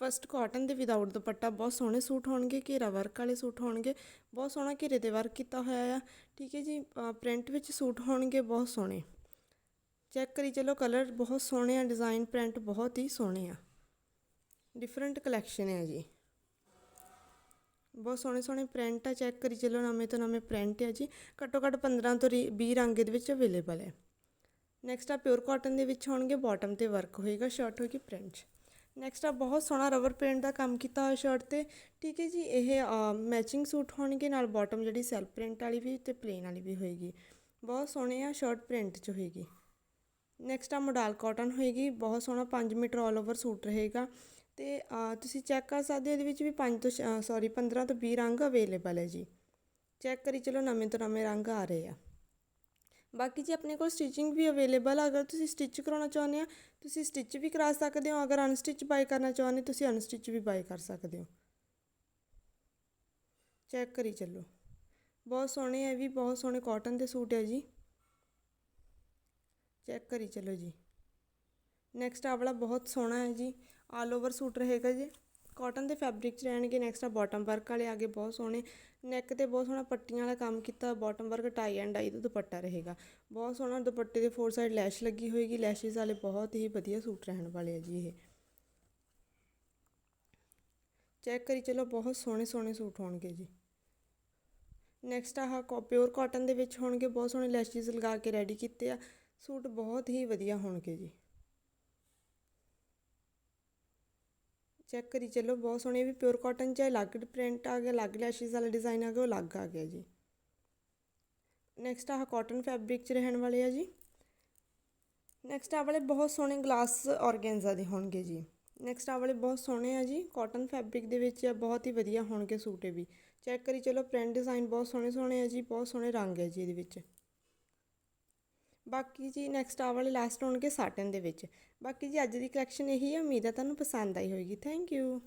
First cotton ਦੇ without ਦੁਪੱਟਾ ਬਹੁਤ ਸੋਹਣੇ ਸੂਟ ਹੋਣਗੇ, ਘੇਰਾ ਵਰਕ ਵਾਲੇ ਸੂਟ ਹੋਣਗੇ, ਬਹੁਤ ਸੋਹਣਾ ਘੇਰੇ ਤੇ ਵਰਕ ਕੀਤਾ ਹੋਇਆ ਆ। ਠੀਕ ਹੈ ਜੀ ਪ੍ਰਿੰਟ ਵਿੱਚ ਸੂਟ ਹੋਣਗੇ ਬਹੁਤ ਸੋਹਣੇ। ਚੈੱਕ ਕਰੀ ਚਲੋ ਕਲਰ ਬਹੁਤ ਸੋਹਣੇ ਆ ਡਿਜ਼ਾਈਨ ਪ੍ਰਿੰਟ ਬਹੁਤ ਹੀ ਸੋਹਣੇ ਆ। ਡਿਫਰੈਂਟ ਕਲੈਕਸ਼ਨ ਹੈ ਜੀ। ਬਹੁਤ ਸੋਹਣੇ ਸੋਹਣੇ ਪ੍ਰਿੰਟ ਆ ਚੈੱਕ ਕਰੀ ਚਲੋ ਨਵੇਂ ਤੋਂ ਨਵੇਂ ਪ੍ਰਿੰਟ ਆ ਜੀ। ਘੱਟੋ ਘੱਟ 15 ਤੋਂ 20 ਰੰਗ ਦੇ ਵਿੱਚ ਅਵੇਲੇਬਲ ਹੈ ਨੈਕਸਟ ਆ ਪਿਓਰ ਕਾਟਨ ਦੇ ਵਿੱਚ ਹੋਣਗੇ ਬਾਟਮ ਤੇ ਵਰਕ ਹੋਏਗਾ ਸ਼ਰਟ ਹੋਏਗੀ ਪ੍ਰਿੰਟ ਨੈਕਸਟ ਆ, ਬਹੁਤ ਸੋਹਣਾ ਰਬਰ ਪ੍ਰਿੰਟ ਦਾ ਕੰਮ ਕੀਤਾ ਹੋਇਆ ਸ਼ਰਟ ਤੇ। ਠੀਕ ਹੈ ਜੀ, ਇਹ ਮੈਚਿੰਗ ਸੂਟ ਹੋਣਗੇ, ਨਾਲ ਬਾਟਮ ਜਿਹੜੀ ਸੈਲਫ ਪ੍ਰਿੰਟ ਵਾਲੀ ਵੀ ਤੇ ਪਲੇਨ ਵਾਲੀ ਵੀ ਹੋਏਗੀ। ਬਹੁਤ ਸੋਹਣੇ ਆ ਸ਼ਰਟ ਪ੍ਰਿੰਟ 'ਚ ਹੋਏਗੀ। ਨੈਕਸਟ ਆ ਮੋਡਲ ਕਾਟਨ ਹੋਏਗੀ, ਬਹੁਤ ਸੋਹਣਾ 5 ਮੀਟਰ ਆਲ ਓਵਰ ਸੂਟ ਰਹੇਗਾ। ਤੇ ਤੁਸੀਂ ਚੈੱਕ ਕਰ ਸਕਦੇ ਹੋ, ਇਹਦੇ ਵਿੱਚ ਵੀ 5 ਤੋਂ ਸੌਰੀ 15 ਤੋਂ 20 ਰੰਗ ਅਵੇਲੇਬਲ ਹੈ ਜੀ। ਚੈੱਕ ਕਰੀ, ਚਲੋ, ਨਵੇਂ ਤੋਂ ਨਵੇਂ ਰੰਗ ਆ ਰਹੇ ਆ। ਬਾਕੀ ਜੀ ਆਪਣੇ ਕੋਲ ਸਟਿਚਿੰਗ ਵੀ ਅਵੇਲੇਬਲ ਆ, ਅਗਰ ਤੁਸੀਂ ਸਟਿਚ ਕਰਾਉਣਾ ਚਾਹੁੰਦੇ ਆ, ਤੁਸੀਂ ਸਟਿਚ ਵੀ ਕਰਾ ਸਕਦੇ ਹੋ। ਅਗਰ ਅਨਸਟਿਚ ਬਾਈ ਕਰਨਾ ਚਾਹੁੰਦੇ, ਤੁਸੀਂ ਅਨਸਟਿਚ ਵੀ ਬਾਈ ਕਰ ਸਕਦੇ ਹੋ। ਚੈੱਕ ਕਰੀ ਚੱਲੋ। ਬਹੁਤ ਸੋਹਣੇ ਹੈ ਵੀ, ਬਹੁਤ ਸੋਹਣੇ ਕਾਟਨ ਦੇ ਸੂਟ ਹੈ ਜੀ। ਚੈੱਕ ਕਰੀ ਚੱਲੋ ਜੀ। ਨੈਕਸਟ ਆ ਵਾਲਾ ਬਹੁਤ ਸੋਹਣਾ ਹੈ ਜੀ। ਆਲ ਓਵਰ ਸੂਟ ਰਹੇਗਾ ਜੀ। ਕਾਟਨ ਦੇ ਫੈਬਰਿਕ 'ਚ ਰਹਿਣਗੇ ਨੈਕਸਟ ਆ ਬਾਟਮ ਵਰਕ ਵਾਲੇ ਆਗੇ ਬਹੁਤ ਸੋਹਣੇ। ਨੈਕ ਤੇ ਬਹੁਤ ਸੋਹਣਾ ਪੱਟੀਆਂ ਵਾਲਾ ਕੰਮ ਕੀਤਾ bottom work tie and dye ਦਾ ਦੁਪੱਟਾ ਰਹੇਗਾ। ਬਹੁਤ ਸੋਹਣਾ ਦੁਪੱਟੇ ਦੇ ਫੋਰ ਸਾਈਡ ਲੈਸ਼ ਲੱਗੀ ਹੋਏਗੀ ਲੈਸ਼ਿਸ ਵਾਲੇ ਬਹੁਤ ਹੀ ਵਧੀਆ ਸੂਟ ਰਹਿਣ ਵਾਲੇ ਆ ਜੀ ਇਹ। ਚੈੱਕ ਕਰੀ, ਚਲੋ ਬਹੁਤ ਸੋਹਣੇ ਸੋਹਣੇ ਸੂਟ ਹੋਣਗੇ ਜੀ। ਨੈਕਸਟ ਆਹ ਪਿਓਰ ਕਾਟਨ ਦੇ ਵਿੱਚ ਹੋਣਗੇ, ਬਹੁਤ ਸੋਹਣੇ ਲੈਸ਼ਿਸ ਲਗਾ ਕੇ ਰੈਡੀ ਕੀਤੇ ਆ। ਸੂਟ ਬਹੁਤ ਹੀ ਵਧੀਆ ਹੋਣਗੇ ਜੀ। ਚੈੱਕ ਕਰੀ ਚੱਲੋ, ਬਹੁਤ ਸੋਹਣੇ ਵੀ ਪਿਓਰ ਕਾਟਨ ਚ ਅਲੱਗ ਪ੍ਰਿੰਟ ਆ ਗਿਆ, ਅਲੱਗ ਲੈਸ਼ਿਸ ਵਾਲਾ ਡਿਜ਼ਾਈਨ ਆ ਗਿਆ, ਉਹ ਅਲੱਗ ਆ ਗਿਆ ਜੀ। ਨੈਕਸਟ ਆਹ ਕਾਟਨ ਫੈਬਰਿਕ ਚ ਰਹਿਣ ਵਾਲੇ ਆ ਜੀ। ਨੈਕਸਟ ਆ ਵਾਲੇ ਬਹੁਤ ਸੋਹਣੇ ਗਲਾਸ ਔਰਗੈਂਜ਼ਾ ਦੇ ਹੋਣਗੇ ਜੀ। ਨੈਕਸਟ ਆ ਵਾਲੇ ਬਹੁਤ ਸੋਹਣੇ ਆ ਜੀ ਕਾਟਨ ਫੈਬਰਿਕ ਦੇ ਵਿੱਚ ਆ ਬਹੁਤ ਹੀ ਵਧੀਆ ਹੋਣਗੇ ਸੂਟ ਇਹ ਵੀ। ਚੈੱਕ ਕਰੀ ਚਲੋ ਪ੍ਰਿੰਟ ਡਿਜ਼ਾਈਨ ਬਹੁਤ ਸੋਹਣੇ ਸੋਹਣੇ ਆ ਜੀ, ਬਹੁਤ ਸੋਹਣੇ ਰੰਗ ਹੈ ਜੀ ਇਹਦੇ ਵਿੱਚ। ਬਾਕੀ ਜੀ ਨੈਕਸਟ ਆ ਵਾਲੇ ਲਾਸਟ ਹੋਣਗੇ ਸਾਟਨ ਦੇ ਵਿੱਚ। ਬਾਕੀ ਜੀ ਅੱਜ ਦੀ ਕਲੈਕਸ਼ਨ ਇਹੀ ਹੈ ਉਮੀਦ ਹੈ ਤੁਹਾਨੂੰ ਪਸੰਦ ਆਈ ਹੋਵੇਗੀ ਥੈਂਕ ਯੂ